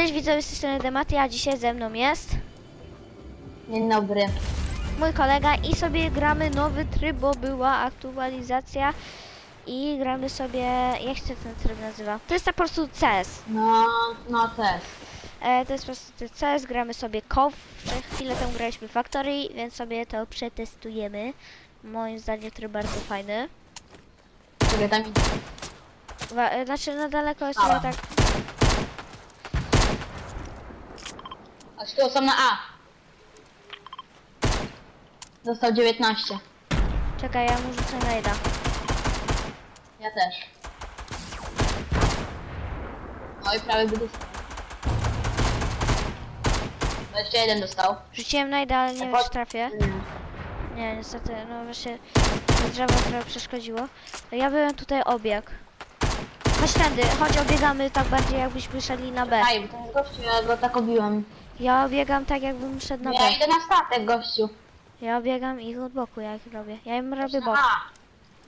Cześć widzowie, z tej strony Dematy, a dzisiaj ze mną jest Dzień dobry. mój kolega i sobie gramy nowy tryb, bo była aktualizacja i gramy sobie, jak się ten tryb nazywa? To jest po prostu CS. No, no też. E, to jest po prostu CS, gramy sobie KOW, przez chwilę tam graliśmy Factory, więc sobie to przetestujemy. Moim zdaniem tryb bardzo fajny. Sobie tam idzie. Wa- e, znaczy na daleko jest sobie tak, A tu są na A. Został 19. czekaj, ja mu rzucę najda. Ja też. No i prawie by dostał. 21 dostał. Rzuciłem najda, ale nie wiem czy trafię. Nie. Nie, niestety, no właśnie to drzewo trochę przeszkodziło. Ja byłem tutaj obieg. Chodź tędy, chodź obiegamy tak bardziej jakbyśmy szli na B. Aj, bo ten gościu, ja go tak obiłem. Ja obiegam tak jakbym szedł na B. Ja idę na statek, gościu. Ja obiegam ich od boku, jak robię. Ja im robię bok. A.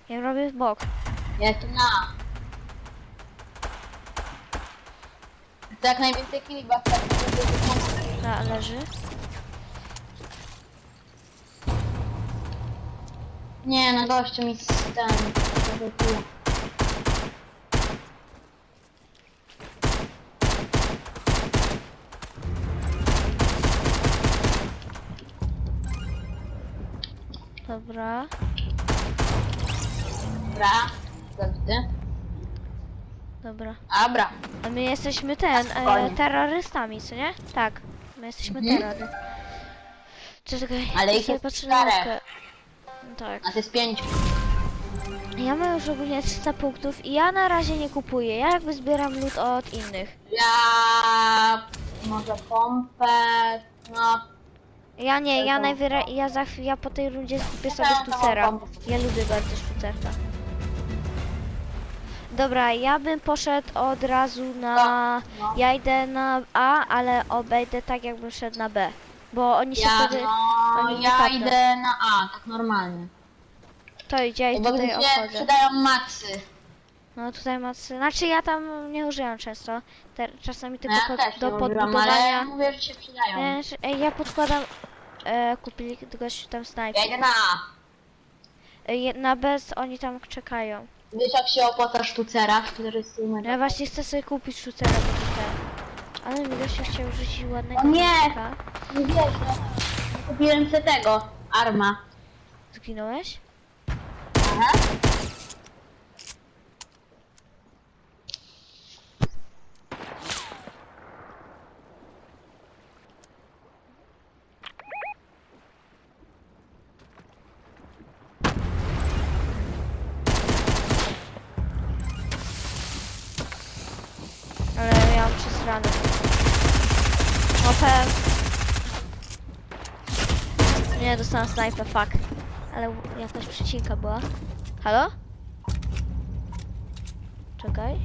Ja im robię bok. Ja jestem na A. Chcę jak najwięcej kili, bo punktów. Na, leży. Nie, no gościu mi z ten... Dobra. Dobra, zabity. Dobra. Dobra. A my jesteśmy ten, e, Spokojnie. terrorystami, co nie? Tak. My jesteśmy Mhm. terrory. Czekaj, Ale ja ich sobie jest patrzę na czterech. Tak. A to jest pięć. Ja mam już ogólnie 300 punktów i ja na razie nie kupuję. Ja jakby zbieram loot od innych. Ja... Może pompę... No... Ja nie, ja najwyraźniej, ja za chwilę, ja po tej rundzie kupię Ja sobie sztucera. Ja lubię bardzo sztucerka. Dobra, ja bym poszedł od razu na... No. Ja idę na A, ale obejdę tak jakbym szedł na B. Bo oni się Ja, wtedy... no, oni ja idę na A, tak normalnie. To idzie i Bo tutaj gdzie obchodzę. przydają maksy. No tutaj macy... Znaczy ja tam nie używam często. Te, czasami tylko ja pod, też do nie używam, podbudowania. ale mówię, że się przydają. Wiesz, ej, ja podkładam... E, kupili kogoś tam snajper. Ja idę na A. E, na bez oni tam czekają. Wiesz jak się opłaca sztucera? Sztucer jest numer. Ja właśnie chcę sobie kupić sztucera do tutaj. Ale mi gościu chciał rzucić ładnego O nie! Nie wierzę. Kupiłem sobie tego. Arma. Zginąłeś? Aha. Ale przesrane. OP. Nie, dostałam snajpę, fuck. Ale jakaś przecinka była. Halo? Czekaj.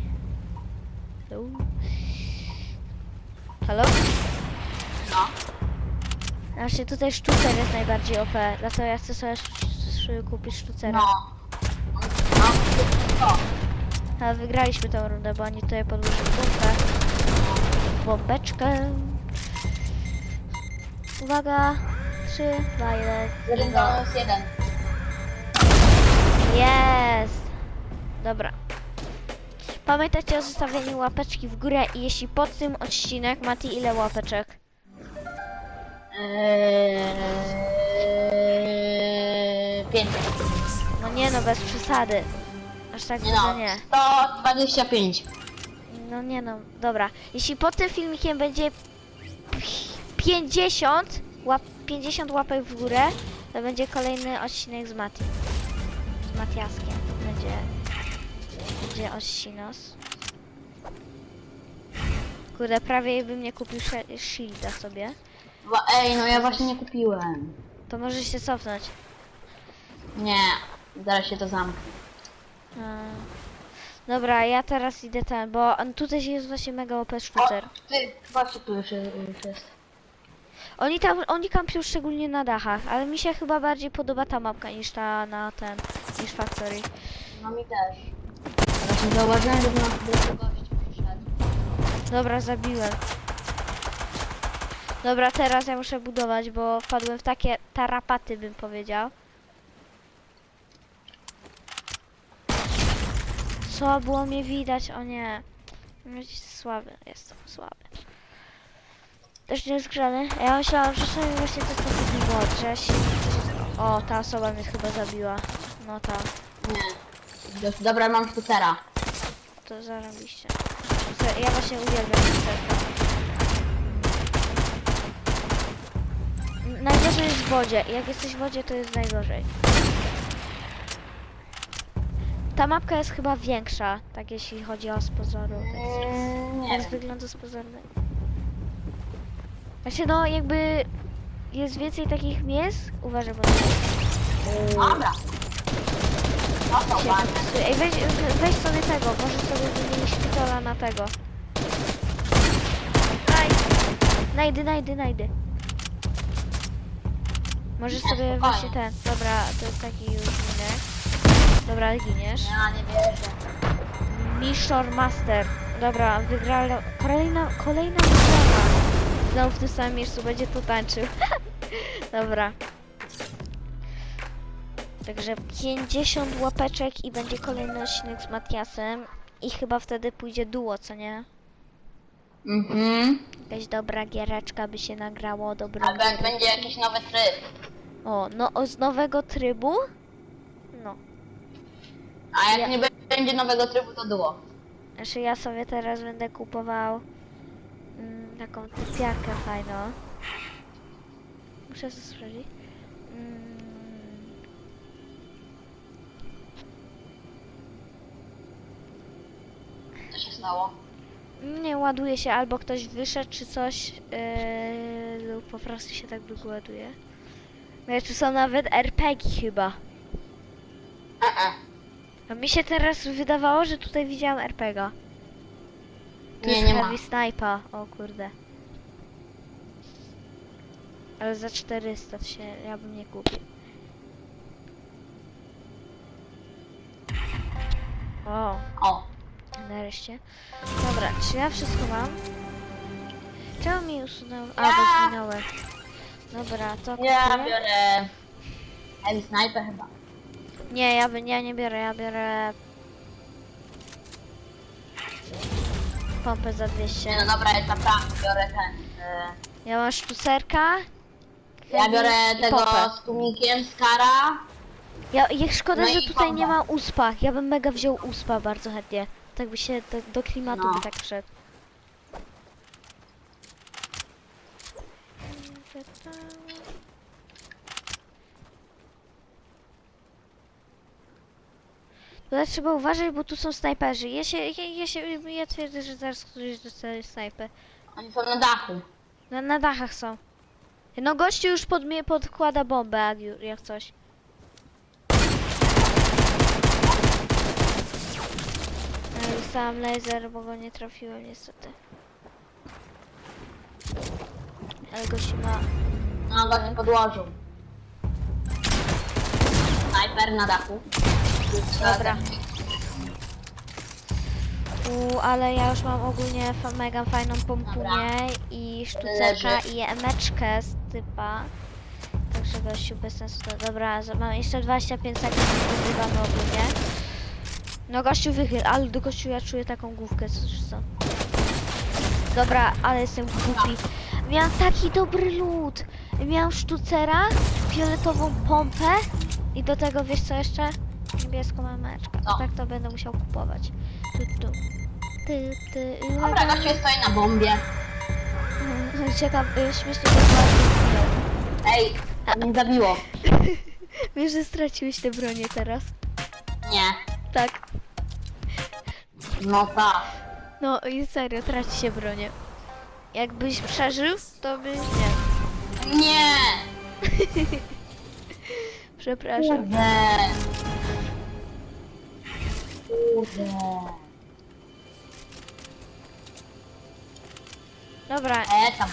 Halo? Halo? No. Znaczy tutaj sztucer jest najbardziej OP, dlatego ja chcę sobie kupić sztucera. No. No. No. Ale wygraliśmy tę rundę, bo oni tutaj podłożyli bombę. Bombeczkę. Uwaga. 3, 2, 1. Jeden Bingo. minus jeden. Jest! Dobra. Pamiętajcie o zostawieniu łapeczki w górę i jeśli pod tym odcinek, Mati, ile łapeczek? Eee, pięć. No nie no, bez przesady. Aż tak dużo no. nie. 125. No nie no, dobra. Jeśli pod tym filmikiem będzie pi- 50, łap, 50 łapek w górę, to będzie kolejny odcinek z Mati. Z Matiaskiem. Będzie, będzie odcinos. Kurde, prawie bym nie kupił shielda sobie. Wa- Ej, no ja właśnie nie kupiłem. To możesz się cofnąć. Nie. Zaraz się to zamknie. A. Dobra, ja teraz idę ten, bo on tutaj jest właśnie mega OP sztucer. Ty, właśnie tu już jest. Oni tam, oni kampią szczególnie na dachach, ale mi się chyba bardziej podoba ta mapka niż ta na ten, niż Factory. No mi też. Właśnie zauważyłem, że na przyszedł. Dobra, zabiłem. Dobra, teraz ja muszę budować, bo wpadłem w takie tarapaty, bym powiedział. Co było mnie widać? O nie. Słaby, jestem słaby. Też nie jest grzany. Ja myślałam, że sobie właśnie to jest taki mod, że się... O, ta osoba mnie chyba zabiła. No ta, Nie. Dobra, mam sztucera. to zarobiście. Ja właśnie uwielbiam lusterka. Najgorzej jest w wodzie. Jak jesteś w wodzie, to jest najgorzej. Ta mapka jest chyba większa, tak jeśli chodzi o z pozoru. Tak, Mm, nie jak wygląda z pozornej. Właśnie no jakby jest więcej takich miejsc. Uważaj, bo Dobra. No to się ładnie. zapisuje. Ej, weź, weź sobie tego, możesz sobie wymienić szpitala na tego. Naj, najdy, najdy, najdy. Możesz sobie właśnie ten. Dobra, to jest taki już minek. Dobra, giniesz. Ja nie wierzę. Mishor Master. Dobra, wygrała. Kolejna, kolejna wygrana. Znowu w tym samym miejscu będzie tu tańczył. Dobra. Także 50 łapeczek i będzie kolejny odcinek z Matiasem. I chyba wtedy pójdzie duo, co nie? Mhm. Jakaś dobra giereczka by się nagrało, dobrą Albo jak gierę. będzie jakiś nowy tryb. O, no o, z nowego trybu. A jak Ja- nie będzie nowego trybu, to duo. Znaczy ja sobie teraz będę kupował mm, taką typiarkę fajną. Muszę to sprawdzić. Mm, Co się stało? nie ładuje się, albo ktoś wyszedł czy coś, yy, lub po prostu się tak długo ładuje. No tu są nawet RPG chyba. E-e. A mi się teraz wydawało, że tutaj widziałam RPG. Tu Nie, jest nie ma. Heavy Sniper, o kurde. Ale za 400 się, ja bym nie kupił. O, O. nareszcie. Dobra, czy ja wszystko mam? Czemu mi usunął? A, Ja. bo. Dobra, to Ja kupuję. biorę... Heavy Sniper chyba. Nie, ja, ja nie biorę, ja biorę... Pompę za 200. Nie no dobra, jest naprawdę, biorę ten... e, Ja mam sztucerka. Ja biorę i tego pompę. z tłumikiem, Skara. Ja, jak szkoda, No że i tutaj nie pompę. ma uspa. Ja bym mega wziął uspa bardzo chętnie. Tak by się do, do klimatu No. by tak wszedł. Tutaj trzeba uważać, bo tu są snajperzy. Ja się, ja, ja się, ja twierdzę, że zaraz któryś dostaje snajpę. Oni są na dachu. Na, na dachach są. No gościu już pod mnie podkłada bombę, jak, ju- jak coś. Ale dostałam laser, bo go nie trafiłem niestety. Ale gościu ma... No, go się podłożył. Sniper na dachu. Dobra. U, ale ja już mam ogólnie fa mega fajną pompunię i sztucerka Leży. i emeczkę z typa. Także gościu bez sensu. To, dobra, za- mam jeszcze 25 sekund, wygrywamy ogólnie. No gościu wychyl, ale do gościu ja czuję taką główkę, co co. Dobra, ale jestem głupi. Miałam taki dobry lód. Miałam sztucera, fioletową pompę i do tego wiesz co jeszcze? Niebieską mameczkę. Co? Tak to będę musiał kupować. Tu, tu. Ty, ty, i Dobra, gościu stoi na bombie. Ciekaw, y, śmiesznie to było. Ej, mnie zabiło. Wiesz, że straciłeś te bronie teraz. Nie. Tak. No tak. No i serio, traci się bronię. Jakbyś przeżył, to byś nie. Nie. Przepraszam. Kurde. Kurde. Dobra, E, tam.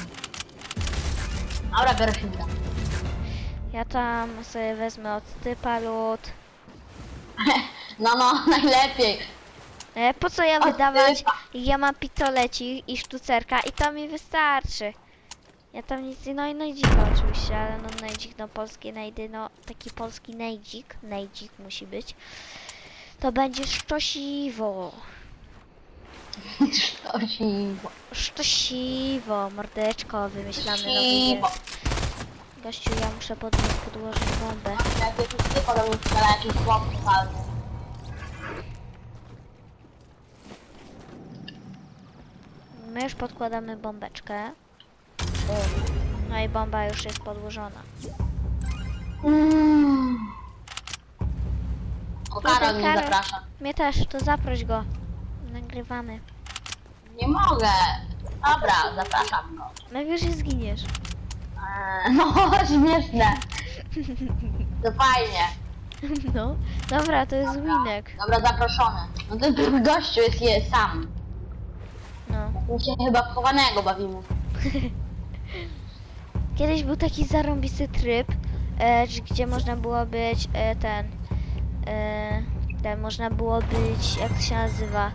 Dobra, biorę ja tam sobie wezmę od typa lód. No, no, najlepiej. E, po co ja Od wydawać? typa. Ja mam pistolecik i sztucerka i to mi wystarczy. Ja tam nic, no i Nejdzik oczywiście, ale no Nejdzik, no polskie Nejdy, no taki polski Nejdzik, Nejdzik musi być. To będzie szczosiwo. Sztosiwo. Szczosiwo, mordeczko, wymyślamy nowy język. Gościu, ja muszę pod, podłożyć bombę. Jakiś chłop palny. My już podkładamy bombeczkę. No i bomba już jest podłożona. Mm. O, Karol mnie Karol. zaprasza. Mnie też, to zaproś go. Nagrywamy. Nie mogę. Dobra, zapraszam go. Najwyżej zginiesz. Eee, No, śmieszne. To fajnie. No, dobra, to jest winek. Dobra, zaproszony. No to gościu jest je sam. No. My się chyba w chowanego bawimy. Kiedyś był taki zarąbisty tryb, e, gdzie można było być e, ten, e, ten, można było być, jak to się nazywa?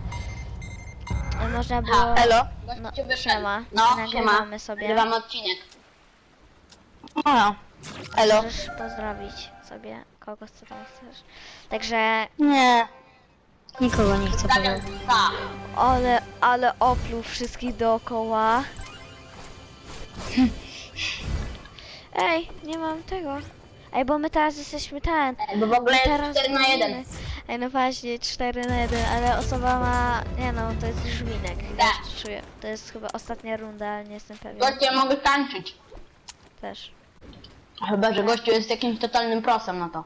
E, można było... Ha, elo. No, wyszedł. siema. No, siema. Nagrywamy sobie. Nagrywamy odcinek. No. Elo. Możesz pozdrowić sobie kogoś, co tam chcesz. Także, Nie. Nikogo nie chcę powiedzieć. ale, ale opluł wszystkich dookoła. Ej, nie mam tego. Ej, bo my teraz jesteśmy ten. Bo w ogóle jest Teraz 4 na 1. mówimy. Ej, no właśnie, 4 na 1, ale osoba ma... Nie no, to jest żminek. Ja Tak. już czuję. To jest chyba ostatnia runda, ale nie jestem pewien. Goście mogę tańczyć. Też. Chyba, że gościu jest jakimś totalnym prosem na to.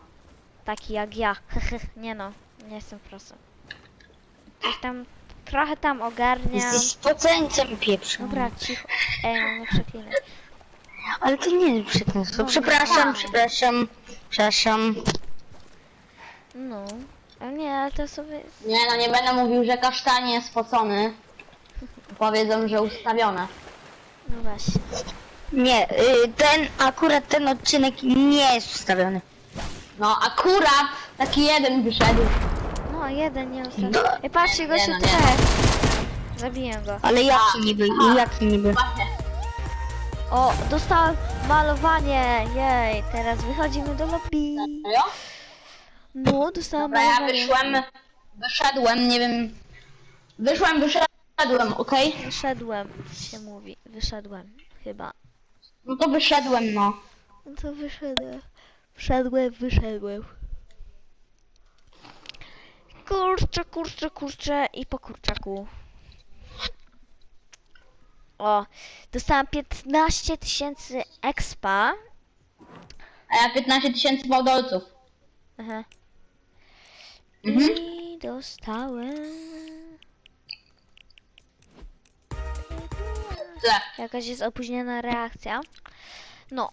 Taki jak ja. nie no, nie jestem prosem. Coś tam, trochę tam ogarniam. Jesteś spoceńcem pieprzem. Dobra, cicho. Ej, no nie przeklinaj. Ale to nie jest przekleństwo. Przepraszam, przepraszam, przepraszam. No. Ale nie, ale to sobie... Nie no, nie będę mówił, że kasztanie jest spocony. Powiedzą, że ustawione. No właśnie. Nie, y, ten, akurat ten odcinek nie jest ustawiony. No akurat taki jeden wyszedł. No, jeden nie ostatni. Ej, patrzcie, go Nie, się no nie. trzech. Zabiję go. Ale jaki niby, i jaki niby. Właśnie. O, dostałem malowanie. Jej, teraz wychodzimy do lobby. Serio? No, dostałem Dobra, ja malowanie. wyszłem, wyszedłem, nie wiem. Wyszłem, wyszedłem, okej? Wyszedłem, się mówi. Wyszedłem, chyba. No to wyszedłem, no. No to wyszedłem. Wszedłem, wyszedłem. Kurczę, kurczę, kurczę i po kurczaku. O, dostałam 15 tysięcy expa. A ja 15 tysięcy fałdolców. Aha. Mhm. I dostałem... Tyle. Jakaś jest opóźniona reakcja. No,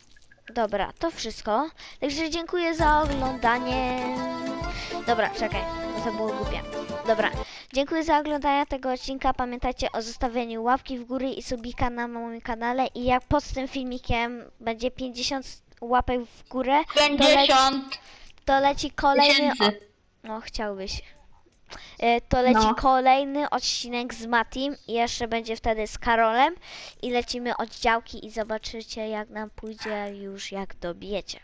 dobra, to wszystko. Także dziękuję za oglądanie. Dobra, czekaj, to było głupie. Dobra, dziękuję za oglądanie tego odcinka. Pamiętajcie o zostawieniu łapki w górę i subika na moim kanale. I jak pod tym filmikiem będzie 50 łapek w górę, to, leci, 50 to leci kolejny... tysięcy. No, chciałbyś. E, To leci No. kolejny odcinek z Matim i jeszcze będzie wtedy z Karolem i lecimy oddziałki i zobaczycie jak nam pójdzie już jak dobijecie.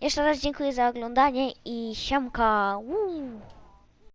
Jeszcze raz dziękuję za oglądanie i siemka.